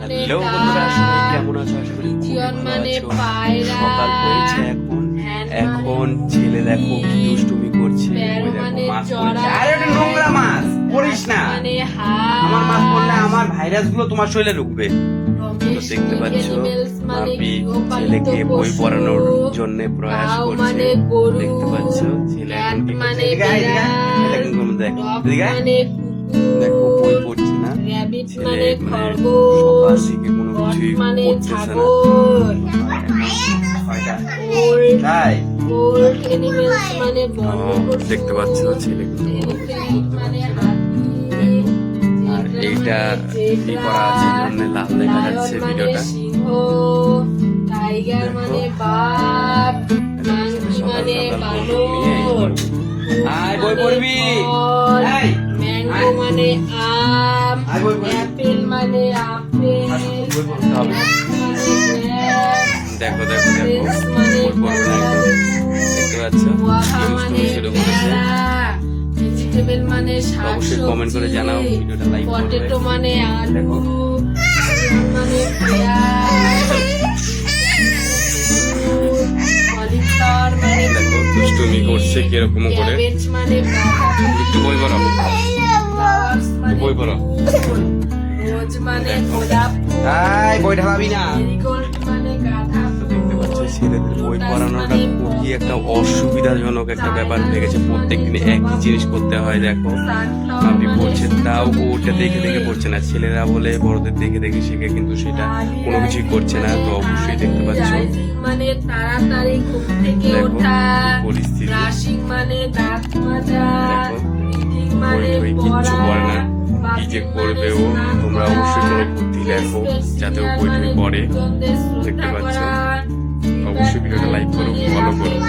Hello বন্ধুরা সবাই কেমন আছো? আশা করি মানে সকাল হয়েছে এখন। এখন মানে ছেলে দেখো কি দুষ্টুমি করছে। মানে মাছ পড়েছে। আরে ওটা নোংরা মাছ পড়িস না। আমার মাছ পড়লে আমার ভাইরাসগুলো তোমার শরীরে ঢুকবে। দেখতে পাচ্ছ মাপি ছেলেকে বই পড়ানোর জন্য প্রয়াস করছে। দেখতে পাচ্ছ ছেলে এখন মানে দেখ দেখো বই পড়ছে না। ছেলে মানে মানে থেকে কোনো কিছুই মানে করতেছে না। তাই? মানে দেখতে পাচ্ছ ছেলে মানে হাতি, আর এইটা ই করা আছে জন্য লাল দেখা যাচ্ছে ভিডিওটা। মানে মানে আয় বই পড়বি! এই, ম্যাঙ্গো মানে আম, আয় বই পড়বি। অ্যাপেল মানে আপেল, হবে। দেখো দেখো দেখো। মানে দেখতে পাচ্ছ? মানে ভেজিটেবল মানে অবশ্যই করে জানাও, ভিডিওটা like পটেটো মানে আলু মানে পেঁয়াজ মানে দেখো দুষ্টুমি করছে কীরকম করে। একটু বই পড়ো। মানে বই পড়ো। রোজ মানে গোলাপ বই ঢালাবি না মানে ছেলেদের বই পড়ানোটা খুবই একটা অসুবিধাজনক একটা ব্যাপার হয়ে গেছে। প্রত্যেকদিন একই জিনিস করতে হয় দেখো। আপনি পড়ছে তাও ও ওটা দেখে দেখে পড়ছে না। ছেলেরা বলে বড়দের দেখে দেখে শিখে কিন্তু সেটা কোনো কিছুই করছে না। তো অবশ্যই দেখতে পাচ্ছ। মানে তাড়াতাড়ি ঘুম থেকে ওঠা পরিস্থিতি। মানে দাঁত মাজা মানে কিচ্ছু করে কি যে করবে ও? তোমরা অবশ্যই কোনো বুদ্ধি লেখো, যাতে ও বই টই মানে পড়ে। দেখতে পাচ্ছ। অবশ্যই ভিডিওটা লাইক করো ফলো করো।